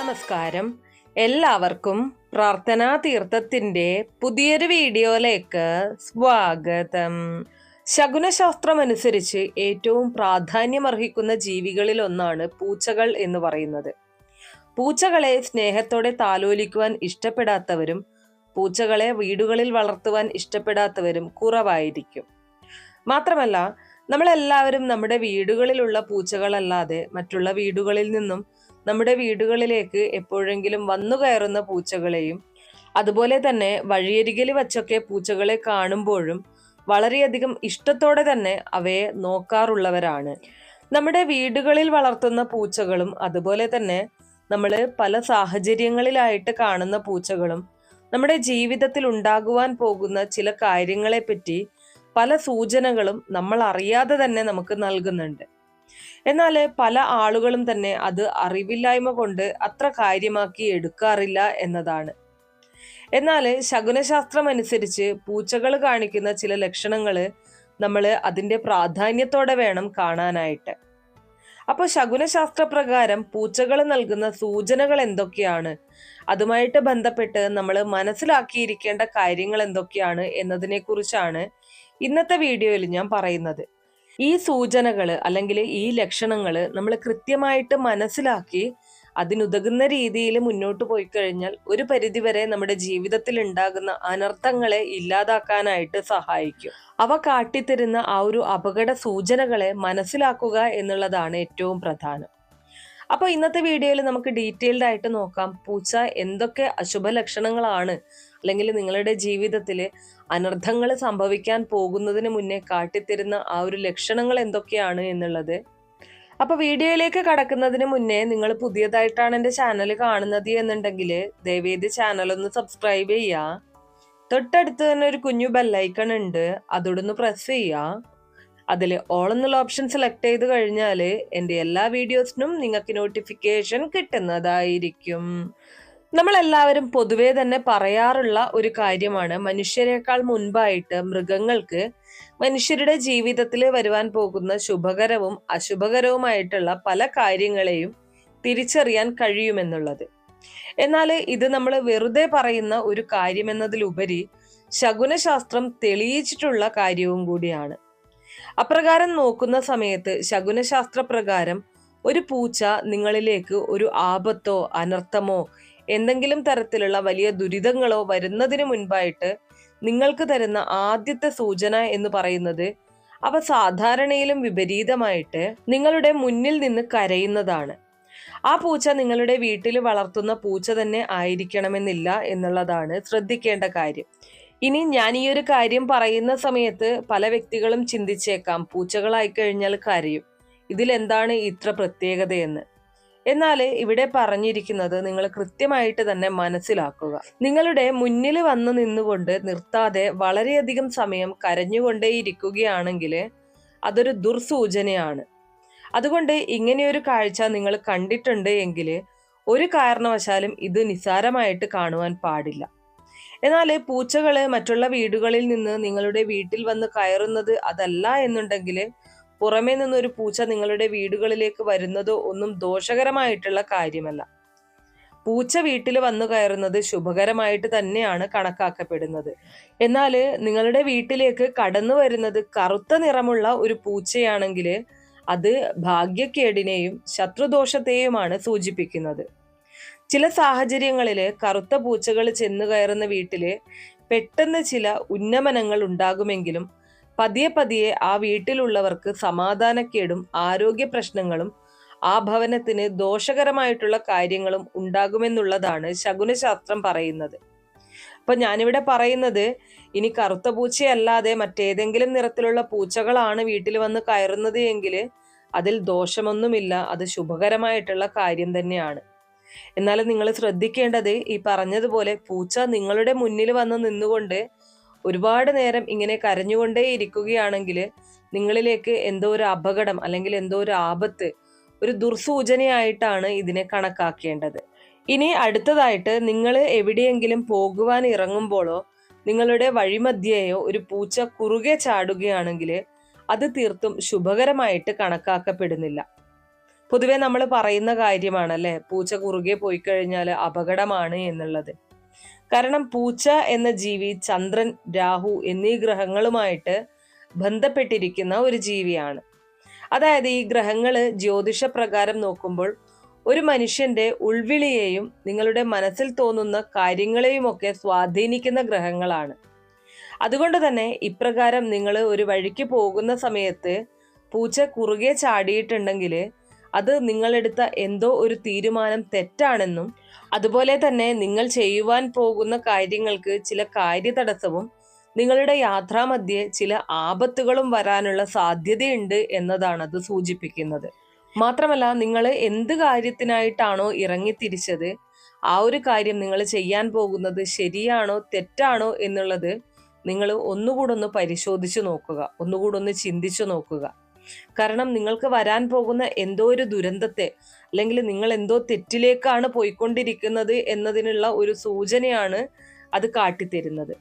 നമസ്കാരം. എല്ലാവർക്കും പ്രാർത്ഥനാ തീർത്ഥത്തിന്റെ പുതിയൊരു വീഡിയോയിലേക്ക് സ്വാഗതം. ശകുനശാസ്ത്രം അനുസരിച്ച് ഏറ്റവും പ്രാധാന്യമർഹിക്കുന്ന ജീവികളിൽ ഒന്നാണ് പൂച്ചകൾ എന്ന് പറയുന്നത്. പൂച്ചകളെ സ്നേഹത്തോടെ താലോലിക്കുവാൻ ഇഷ്ടപ്പെടാത്തവരും പൂച്ചകളെ വീടുകളിൽ വളർത്തുവാൻ ഇഷ്ടപ്പെടാത്തവരും കുറവായിരിക്കും. മാത്രമല്ല നമ്മളെല്ലാവരും നമ്മുടെ വീടുകളിലുള്ള പൂച്ചകളല്ലാതെ മറ്റുള്ള വീടുകളിൽ നിന്നും നമ്മുടെ വീടുകളിലേക്ക് എപ്പോഴെങ്കിലും വന്നു കയറുന്ന പൂച്ചകളെയും അതുപോലെ തന്നെ വഴിയരികിൽ വച്ചൊക്കെ പൂച്ചകളെ കാണുമ്പോഴും വളരെയധികം ഇഷ്ടത്തോടെ തന്നെ അവയെ നോക്കാറുള്ളവരാണ്. നമ്മുടെ വീടുകളിൽ വളർത്തുന്ന പൂച്ചകളും അതുപോലെ തന്നെ നമ്മൾ പല സാഹചര്യങ്ങളിലായിട്ട് കാണുന്ന പൂച്ചകളും നമ്മുടെ ജീവിതത്തിൽ ഉണ്ടാകുവാൻ പോകുന്ന ചില കാര്യങ്ങളെപ്പറ്റി പല സൂചനകളും നമ്മൾ അറിയാതെ തന്നെ നമുക്ക് നൽകുന്നുണ്ട്. എന്നാൽ പല ആളുകളും തന്നെ അത് അറിവില്ലായ്മ കൊണ്ട് അത്ര കാര്യമാക്കി എടുക്കാറില്ല എന്നതാണ്. എന്നാൽ ശകുനശാസ്ത്രം അനുസരിച്ച് പൂച്ചകൾ കാണിക്കുന്ന ചില ലക്ഷണങ്ങൾ നമ്മൾ അതിന്റെ പ്രാധാന്യത്തോടെ വേണം കാണാനായിട്ട്. അപ്പോൾ ശകുനശാസ്ത്ര പ്രകാരം പൂച്ചകൾ നൽകുന്ന സൂചനകൾ എന്തൊക്കെയാണ്? അതുമായിട്ട് ബന്ധപ്പെട്ട് നമ്മൾ മനസ്സിലാക്കിയിരിക്കേണ്ട കാര്യങ്ങൾ എന്തൊക്കെയാണ് എന്നതിനെക്കുറിച്ചാണ് ഇന്നത്തെ വീഡിയോയിൽ ഞാൻ പറയുന്നത്. ഈ സൂചനകൾ അല്ലെങ്കിൽ ഈ ലക്ഷണങ്ങൾ നമ്മൾ കൃത്യമായിട്ട് മനസ്സിലാക്കി അതിനുതകുന്ന രീതിയിൽ മുന്നോട്ട് പോയി കഴിഞ്ഞാൽ ഒരു പരിധിവരെ നമ്മുടെ ജീവിതത്തിൽ ഉണ്ടാകുന്ന അനർത്ഥങ്ങളെ ഇല്ലാതാക്കാനായിട്ട് സഹായിക്കും. അവ കാട്ടിത്തരുന്ന ആ ഒരു അപകട സൂചനകളെ മനസ്സിലാക്കുക എന്നുള്ളതാണ് ഏറ്റവും പ്രധാനം. അപ്പോൾ ഇന്നത്തെ വീഡിയോയിൽ നമുക്ക് ഡീറ്റെയിൽഡ് ആയിട്ട് നോക്കാം. പൂച്ച എന്തൊക്കെ അശുഭ ലക്ഷണങ്ങളാണ് അല്ലെങ്കിൽ നിങ്ങളുടെ ജീവിതത്തിൽ അനർത്ഥങ്ങൾ സംഭവിക്കാൻ പോകുന്നതിന് മുന്നേ കാട്ടിത്തരുന്ന ആ ഒരു ലക്ഷണങ്ങൾ എന്തൊക്കെയാണ് എന്നുള്ളത്. അപ്പൊ വീഡിയോയിലേക്ക് കടക്കുന്നതിന് മുന്നേ നിങ്ങൾ പുതിയതായിട്ടാണ് എന്റെ ചാനൽ കാണുന്നത് എന്നുണ്ടെങ്കിൽ ദയവേദി ചാനൽ ഒന്ന് സബ്സ്ക്രൈബ് ചെയ്യുക തൊട്ടടുത്ത് തന്നെ ഒരു കുഞ്ഞു ബെല്ലൈക്കൺ ഉണ്ട്. അതോടൊന്ന് പ്രസ് ചെയ്യുക അതിൽ ഓൾ എന്നുള്ള ഓപ്ഷൻ സെലക്ട് ചെയ്ത് കഴിഞ്ഞാൽ എന്റെ എല്ലാ വീഡിയോസിനും നിങ്ങൾക്ക് നോട്ടിഫിക്കേഷൻ കിട്ടുന്നതായിരിക്കും. നമ്മളെല്ലാവരും പൊതുവെ തന്നെ പറയാറുള്ള ഒരു കാര്യമാണ്. മനുഷ്യരെക്കാൾ മുൻപായിട്ട് മൃഗങ്ങൾക്ക് മനുഷ്യരുടെ ജീവിതത്തിൽ വരുവാൻ പോകുന്ന ശുഭകരവും അശുഭകരവുമായിട്ടുള്ള പല കാര്യങ്ങളെയും തിരിച്ചറിയാൻ കഴിയുമെന്നുള്ളത്. എന്നാൽ ഇത് നമ്മൾ വെറുതെ പറയുന്ന ഒരു കാര്യമെന്നതിലുപരി ശകുനശാസ്ത്രം തെളിയിച്ചിട്ടുള്ള കാര്യവും കൂടിയാണ്. അപ്രകാരം നോക്കുന്ന സമയത്ത് ശകുനശാസ്ത്ര പ്രകാരം ഒരു പൂച്ച നിങ്ങളിലേക്ക് ഒരു ആപത്തോ അനർത്ഥമോ എന്തെങ്കിലും തരത്തിലുള്ള വലിയ ദുരിതങ്ങളോ വരുന്നതിന് മുൻപായിട്ട് നിങ്ങൾക്ക് തരുന്ന ആദ്യത്തെ സൂചന എന്ന് പറയുന്നത് അവ സാധാരണയിലും വിപരീതമായിട്ട് നിങ്ങളുടെ മുന്നിൽ നിന്ന് കരയുന്നതാണ്. ആ പൂച്ച നിങ്ങളുടെ വീട്ടിൽ വളർത്തുന്ന പൂച്ച തന്നെ ആയിരിക്കണമെന്നില്ല എന്നുള്ളതാണ് ശ്രദ്ധിക്കേണ്ട കാര്യം. ഇനി ഞാൻ ഈ ഒരു കാര്യം പറയുന്ന സമയത്ത് പല വ്യക്തികളും ചിന്തിച്ചേക്കാം പൂച്ചകളായി കഴിഞ്ഞാൽ കരയും. ഇതിലെന്താണ് ഇത്ര പ്രത്യേകതയെന്ന്? എന്നാൽ ഇവിടെ പറഞ്ഞിരിക്കുന്നത് നിങ്ങൾ കൃത്യമായിട്ട് തന്നെ മനസ്സിലാക്കുക. നിങ്ങളുടെ മുന്നിൽ വന്ന് നിന്നുകൊണ്ട് നിർത്താതെ വളരെയധികം സമയം കരഞ്ഞുകൊണ്ടേയിരിക്കുകയാണെങ്കിൽ അതൊരു ദുർസൂചനയാണ്. അതുകൊണ്ട് ഇങ്ങനെയൊരു കാഴ്ച നിങ്ങൾ കണ്ടിട്ടുണ്ട് എങ്കിൽ ഒരു കാരണവശാലും ഇത് നിസ്സാരമായിട്ട് കാണുവാൻ പാടില്ല. എന്നാൽ പൂച്ചകൾ മറ്റുള്ള വീടുകളിൽ നിന്ന് നിങ്ങളുടെ വീട്ടിൽ വന്ന് കയറുന്നത് അതല്ല എന്നുണ്ടെങ്കിൽ പുറമേ നിന്നൊരു പൂച്ച നിങ്ങളുടെ വീടുകളിലേക്ക് വരുന്നതോ ഒന്നും ദോഷകരമായിട്ടുള്ള കാര്യമല്ല. പൂച്ച വീട്ടിൽ വന്നു കയറുന്നത് ശുഭകരമായിട്ട് തന്നെയാണ് കണക്കാക്കപ്പെടുന്നത്. എന്നാൽ നിങ്ങളുടെ വീട്ടിലേക്ക് കടന്നു വരുന്നത് കറുത്ത നിറമുള്ള ഒരു പൂച്ചയാണെങ്കിൽ അത് ഭാഗ്യക്കേടിനെയും ശത്രുദോഷത്തെയുമാണ് സൂചിപ്പിക്കുന്നത്. ചില സാഹചര്യങ്ങളിൽ കറുത്ത പൂച്ചകൾ ചെന്നു കയറുന്ന വീട്ടിൽ പെട്ടെന്ന് ചില ഉന്നമനങ്ങൾ ഉണ്ടാകുമെങ്കിലും പതിയെ പതിയെ ആ വീട്ടിലുള്ളവർക്ക് സമാധാനക്കേടും ആരോഗ്യ പ്രശ്നങ്ങളും ആ ഭവനത്തിന് ദോഷകരമായിട്ടുള്ള കാര്യങ്ങളും ഉണ്ടാകുമെന്നുള്ളതാണ് ശകുനശാസ്ത്രം പറയുന്നത്. അപ്പൊ ഞാനിവിടെ പറയുന്നത് ഇനി കറുത്ത പൂച്ചയല്ലാതെ മറ്റേതെങ്കിലും നിറത്തിലുള്ള പൂച്ചകളാണ് വീട്ടിൽ വന്ന് കയറുന്നത് എങ്കിൽ അതിൽ ദോഷമൊന്നുമില്ല അത് ശുഭകരമായിട്ടുള്ള കാര്യം തന്നെയാണ്. എന്നാൽ നിങ്ങൾ ശ്രദ്ധിക്കേണ്ടത് ഈ പറഞ്ഞതുപോലെ പൂച്ച നിങ്ങളുടെ മുന്നിൽ വന്ന് നിന്നുകൊണ്ട് ഒരുപാട് നേരം ഇങ്ങനെ കരഞ്ഞുകൊണ്ടേ ഇരിക്കുകയാണെങ്കിൽ നിങ്ങളിലേക്ക് എന്തോ ഒരു അപകടം അല്ലെങ്കിൽ എന്തോ ഒരു ആപത്ത് ഒരു ദുർസൂചനയായിട്ടാണ് ഇതിനെ കണക്കാക്കേണ്ടത്. ഇനി അടുത്തതായിട്ട് നിങ്ങൾ എവിടെയെങ്കിലും പോകുവാൻ ഇറങ്ങുമ്പോഴോ നിങ്ങളുടെ വഴിമധ്യേയോ ഒരു പൂച്ച കുറുകെ ചാടുകയാണെങ്കിൽ അത് തീർത്തും ശുഭകരമായിട്ട് കണക്കാക്കപ്പെടുന്നില്ല. പൊതുവെ നമ്മൾ പറയുന്ന കാര്യമാണല്ലേ പൂച്ച കുറുകെ പോയി കഴിഞ്ഞാൽ അപകടമാണ് എന്നുള്ളത്. കാരണം പൂച്ച എന്ന ജീവി ചന്ദ്രൻ രാഹു എന്നീ ഗ്രഹങ്ങളുമായിട്ട് ബന്ധപ്പെട്ടിരിക്കുന്ന ഒരു ജീവിയാണ്. അതായത് ഈ ഗ്രഹങ്ങൾ ജ്യോതിഷ പ്രകാരം നോക്കുമ്പോൾ ഒരു മനുഷ്യന്റെ ഉൾവിളിയെയും നിങ്ങളുടെ മനസ്സിൽ തോന്നുന്ന കാര്യങ്ങളെയും ഒക്കെ സ്വാധീനിക്കുന്ന ഗ്രഹങ്ങളാണ്. അതുകൊണ്ട് തന്നെ ഇപ്രകാരം നിങ്ങൾ ഒരു വഴിക്ക് പോകുന്ന സമയത്ത് പൂച്ച കുറുകെ ചാടിയിട്ടുണ്ടെങ്കിൽ അത് നിങ്ങളെടുത്ത എന്തോ ഒരു തീരുമാനം തെറ്റാണെന്നും അതുപോലെ തന്നെ നിങ്ങൾ ചെയ്യുവാൻ പോകുന്ന കാര്യങ്ങൾക്ക് ചില കാര്യതടസ്സവും നിങ്ങളുടെ യാത്രാമധ്യേ ചില ആപത്തുകളും വരാനുള്ള സാധ്യതയുണ്ട് എന്നതാണ് അത് സൂചിപ്പിക്കുന്നത്. മാത്രമല്ല നിങ്ങൾ എന്ത് കാര്യത്തിനായിട്ടാണോ ഇറങ്ങിത്തിരിച്ചത് ആ ഒരു കാര്യം നിങ്ങൾ ചെയ്യാൻ പോകുന്നത് ശരിയാണോ തെറ്റാണോ എന്നുള്ളത് നിങ്ങൾ ഒന്നുകൂടൊന്ന് പരിശോധിച്ചു നോക്കുക ഒന്നുകൂടൊന്ന് ചിന്തിച്ചു നോക്കുക. കാരണം നിങ്ങൾക്ക് വരാൻ പോകുന്ന എന്തോ ഒരു ദുരന്തത്തെ അല്ലെങ്കിൽ നിങ്ങൾ എന്തോ തെറ്റിലേക്കാണ് പോയിക്കൊണ്ടിരിക്കുന്നത് എന്നതിനുള്ള ഒരു സൂചനയാണ് അത് കാട്ടിത്തരുന്നത്.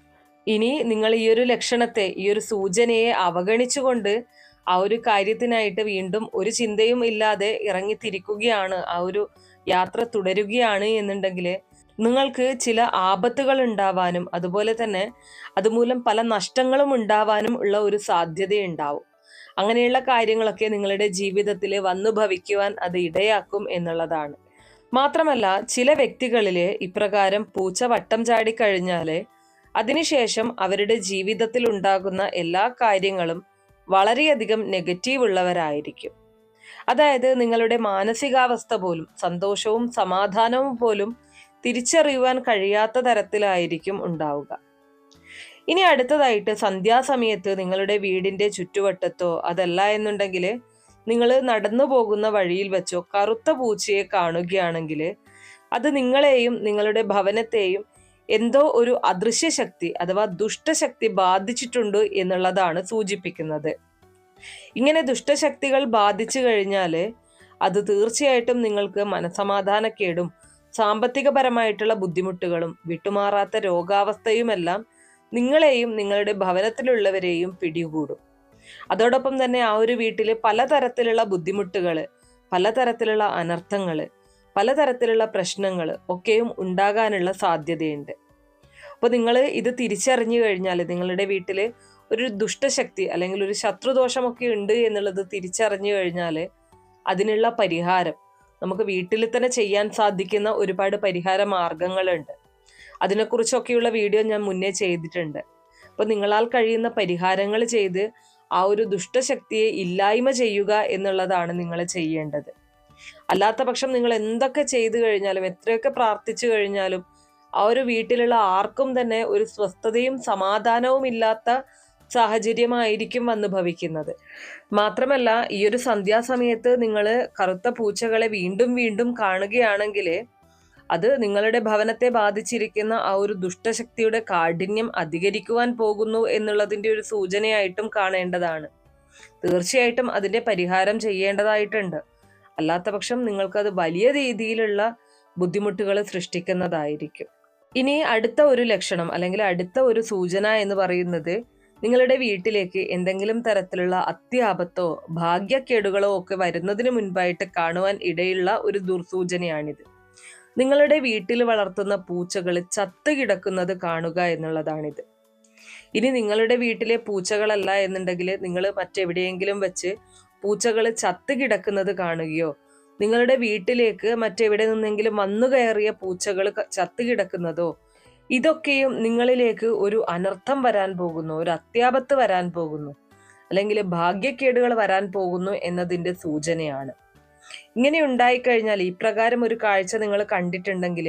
ഇനി നിങ്ങൾ ഈ ഒരു ലക്ഷണത്തെ ഈ ഒരു സൂചനയെ അവഗണിച്ചുകൊണ്ട് ആ ഒരു കാര്യത്തിനായിട്ട് വീണ്ടും ഒരു ചിന്തയും ഇല്ലാതെ ഇറങ്ങിത്തിരിക്കുകയാണ് ആ ഒരു യാത്ര തുടരുകയാണ് എന്നുണ്ടെങ്കിൽ നിങ്ങൾക്ക് ചില ആപത്തുകൾ ഉണ്ടാവാനും അതുപോലെ തന്നെ അതുമൂലം പല നഷ്ടങ്ങളും ഉണ്ടാവാനും ഉള്ള ഒരു സാധ്യതയുണ്ടാവും. അങ്ങനെയുള്ള കാര്യങ്ങളൊക്കെ നിങ്ങളുടെ ജീവിതത്തിൽ വന്നു ഭവിക്കുവാൻ അത് ഇടയാക്കും എന്നുള്ളതാണ്. മാത്രമല്ല ചില വ്യക്തികളിൽ ഇപ്രകാരം പൂച്ച വട്ടം ചാടിക്കഴിഞ്ഞാൽ അതിനുശേഷം അവരുടെ ജീവിതത്തിൽ ഉണ്ടാകുന്ന എല്ലാ കാര്യങ്ങളും വളരെയധികം നെഗറ്റീവ് ഉള്ളവരായിരിക്കും. അതായത് നിങ്ങളുടെ മാനസികാവസ്ഥ പോലും സന്തോഷവും സമാധാനവും പോലും തിരിച്ചറിയുവാൻ കഴിയാത്ത തരത്തിലായിരിക്കും ഉണ്ടാവുക. ഇനി അടുത്തതായിട്ട് സന്ധ്യാസമയത്ത് നിങ്ങളുടെ വീടിന്റെ ചുറ്റുവട്ടത്തോ അതല്ല എന്നുണ്ടെങ്കിൽ നിങ്ങൾ നടന്നു പോകുന്ന വഴിയിൽ വെച്ചോ കറുത്ത പൂച്ചയെ കാണുകയാണെങ്കിൽ അത് നിങ്ങളെയും നിങ്ങളുടെ ഭവനത്തെയും എന്തോ ഒരു അദൃശ്യ ശക്തി അഥവാ ദുഷ്ടശക്തി ബാധിച്ചിട്ടുണ്ട് എന്നുള്ളതാണ് സൂചിപ്പിക്കുന്നത്. ഇങ്ങനെ ദുഷ്ടശക്തികൾ ബാധിച്ചു കഴിഞ്ഞാൽ അത് തീർച്ചയായിട്ടും നിങ്ങൾക്ക് മനസമാധാനക്കേടും സാമ്പത്തികപരമായിട്ടുള്ള ബുദ്ധിമുട്ടുകളും വിട്ടുമാറാത്ത രോഗാവസ്ഥയുമെല്ലാം നിങ്ങളെയും നിങ്ങളുടെ ഭവനത്തിലുള്ളവരെയും പിടികൂടും. അതോടൊപ്പം തന്നെ ആ ഒരു വീട്ടിൽ പലതരത്തിലുള്ള ബുദ്ധിമുട്ടുകൾ പലതരത്തിലുള്ള അനർത്ഥങ്ങൾ പലതരത്തിലുള്ള പ്രശ്നങ്ങൾ ഒക്കെയും ഉണ്ടാകാനുള്ള സാധ്യതയുണ്ട്. അപ്പോൾ നിങ്ങൾ ഇത് തിരിച്ചറിഞ്ഞു കഴിഞ്ഞാൽ നിങ്ങളുടെ വീട്ടിൽ ഒരു ദുഷ്ടശക്തി അല്ലെങ്കിൽ ഒരു ശത്രുദോഷമൊക്കെ ഉണ്ട് എന്നുള്ളത് തിരിച്ചറിഞ്ഞു കഴിഞ്ഞാൽ അതിനുള്ള പരിഹാരം നമുക്ക് വീട്ടിൽ തന്നെ ചെയ്യാൻ സാധിക്കുന്ന ഒരുപാട് പരിഹാര മാർഗങ്ങളുണ്ട്. അതിനെക്കുറിച്ചൊക്കെയുള്ള വീഡിയോ ഞാൻ മുന്നേ ചെയ്തിട്ടുണ്ട്. അപ്പോൾ നിങ്ങളാൽ കഴിയുന്ന പരിഹാരങ്ങൾ ചെയ്ത് ആ ഒരു ദുഷ്ടശക്തിയെ ഇല്ലായ്മ ചെയ്യുക എന്നുള്ളതാണ് നിങ്ങൾ ചെയ്യേണ്ടത്. അല്ലാത്ത പക്ഷം നിങ്ങൾ എന്തൊക്കെ ചെയ്തു കഴിഞ്ഞാലും എത്രയൊക്കെ പ്രാർത്ഥിച്ചു കഴിഞ്ഞാലും ആ ഒരു വീട്ടിലുള്ള ആർക്കും തന്നെ ഒരു സ്വസ്ഥതയും സമാധാനവും ഇല്ലാത്ത സാഹചര്യമായിരിക്കും വന്ന് ഭവിക്കുന്നത്. മാത്രമല്ല ഈ ഒരു സന്ധ്യാസമയത്ത് നിങ്ങൾ കറുത്ത പൂച്ചകളെ വീണ്ടും വീണ്ടും കാണുകയാണെങ്കിൽ അത് നിങ്ങളുടെ ഭവനത്തെ ബാധിച്ചിരിക്കുന്ന ആ ഒരു ദുഷ്ടശക്തിയുടെ കാഠിന്യം അധികരിക്കുവാൻ പോകുന്നു എന്നുള്ളതിന്റെ ഒരു സൂചനയായിട്ടും കാണേണ്ടതാണ്. തീർച്ചയായിട്ടും അതിന്റെ പരിഹാരം ചെയ്യേണ്ടതായിട്ടുണ്ട്. അല്ലാത്ത പക്ഷം നിങ്ങൾക്കത് വലിയ രീതിയിലുള്ള ബുദ്ധിമുട്ടുകൾ സൃഷ്ടിക്കുന്നതായിരിക്കും. ഇനി അടുത്ത ഒരു ലക്ഷണം അല്ലെങ്കിൽ അടുത്ത ഒരു സൂചന എന്ന് പറയുന്നത് നിങ്ങളുടെ വീട്ടിലേക്ക് എന്തെങ്കിലും തരത്തിലുള്ള അത്യാപത്തോ ഭാഗ്യക്കേടുകളോ ഒക്കെ വരുന്നതിന് മുൻപായിട്ട് കാണുവാൻ ഇടയുള്ള ഒരു ദുർസൂചനയാണിത്. നിങ്ങളുടെ വീട്ടിൽ വളർത്തുന്ന പൂച്ചകൾ ചത്തു കിടക്കുന്നത് കാണുക എന്നുള്ളതാണിത്. ഇനി നിങ്ങളുടെ വീട്ടിലെ പൂച്ചകളല്ല എന്നുണ്ടെങ്കിൽ നിങ്ങൾ മറ്റെവിടെയെങ്കിലും വെച്ച് പൂച്ചകൾ ചത്തു കിടക്കുന്നത് കാണുകയോ നിങ്ങളുടെ വീട്ടിലേക്ക് മറ്റെവിടെ നിന്നെങ്കിലും വന്നു കയറിയ പൂച്ചകൾ ചത്തു കിടക്കുന്നതോ ഇതൊക്കെയും നിങ്ങളിലേക്ക് ഒരു അനർത്ഥം വരാൻ പോകുന്നു ഒരു അത്യാപത്ത് വരാൻ പോകുന്നു. അല്ലെങ്കിൽ ഭാഗ്യക്കേടുകൾ വരാൻ പോകുന്നു എന്നതിന്റെ സൂചനയാണ്. ഇങ്ങനെ ഉണ്ടായിക്കഴിഞ്ഞാൽ ഈ പ്രകാരം ഒരു കാഴ്ച നിങ്ങൾ കണ്ടിട്ടുണ്ടെങ്കിൽ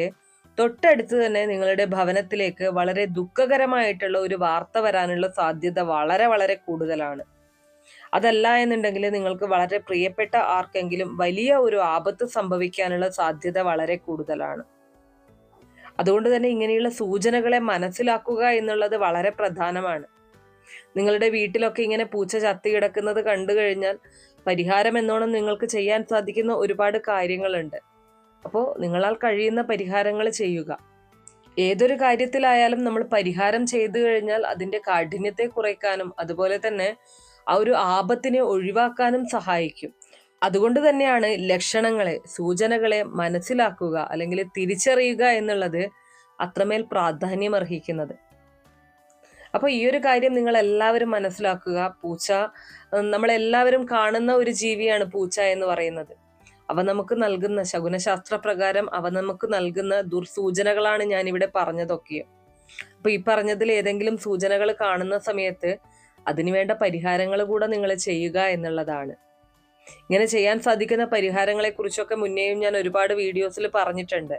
തൊട്ടടുത്ത് തന്നെ നിങ്ങളുടെ ഭവനത്തിലേക്ക് വളരെ ദുഃഖകരമായിട്ടുള്ള ഒരു വാർത്ത വരാനുള്ള സാധ്യത വളരെ വളരെ കൂടുതലാണ്. അതല്ല എന്നുണ്ടെങ്കിൽ നിങ്ങൾക്ക് വളരെ പ്രിയപ്പെട്ട ആർക്കെങ്കിലും വലിയ ഒരു ആപത്ത് സംഭവിക്കാനുള്ള സാധ്യത വളരെ കൂടുതലാണ്. അതുകൊണ്ട് തന്നെ ഇങ്ങനെയുള്ള സൂചനകളെ മനസ്സിലാക്കുക എന്നുള്ളത് വളരെ പ്രധാനമാണ്. നിങ്ങളുടെ വീട്ടിലൊക്കെ ഇങ്ങനെ പൂച്ച ചത്തി കിടക്കുന്നത് കണ്ടു കഴിഞ്ഞാൽ പരിഹാരം എന്നോണം നിങ്ങൾക്ക് ചെയ്യാൻ സാധിക്കുന്ന ഒരുപാട് കാര്യങ്ങളുണ്ട്. അപ്പോൾ നിങ്ങളാൽ കഴിയുന്ന പരിഹാരങ്ങൾ ചെയ്യുക. ഏതൊരു കാര്യത്തിലായാലും നമ്മൾ പരിഹാരം ചെയ്തു കഴിഞ്ഞാൽ അതിന്റെ കാഠിന്യത്തെ കുറയ്ക്കാനും അതുപോലെ തന്നെ ആ ഒരു ആപത്തിനെ ഒഴിവാക്കാനും സഹായിക്കും. അതുകൊണ്ട് തന്നെയാണ് ലക്ഷണങ്ങളെ സൂചനകളെ മനസ്സിലാക്കുക അല്ലെങ്കിൽ തിരിച്ചറിയുക എന്നുള്ളത് അത്രമേൽ പ്രാധാന്യം അർഹിക്കുന്നത് അപ്പൊ ഈ ഒരു കാര്യം നിങ്ങൾ എല്ലാവരും മനസ്സിലാക്കുക. പൂച്ച നമ്മളെല്ലാവരും കാണുന്ന ഒരു ജീവിയാണ് പൂച്ച എന്ന് പറയുന്നത്. അവ നമുക്ക് നൽകുന്ന ശകുനശാസ്ത്ര പ്രകാരം അവ നമുക്ക് നൽകുന്ന ദുർസൂചനകളാണ് ഞാൻ ഇവിടെ പറഞ്ഞതൊക്കെ. അപ്പൊ ഈ പറഞ്ഞതിൽ ഏതെങ്കിലും സൂചനകൾ കാണുന്ന സമയത്ത് അതിനുവേണ്ട പരിഹാരങ്ങൾ കൂടെ നിങ്ങൾ ചെയ്യുക എന്നുള്ളതാണ്. ഇങ്ങനെ ചെയ്യാൻ സാധിക്കുന്ന പരിഹാരങ്ങളെ കുറിച്ചൊക്കെ മുന്നേയും ഞാൻ ഒരുപാട് വീഡിയോസിൽ പറഞ്ഞിട്ടുണ്ട്.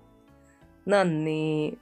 那你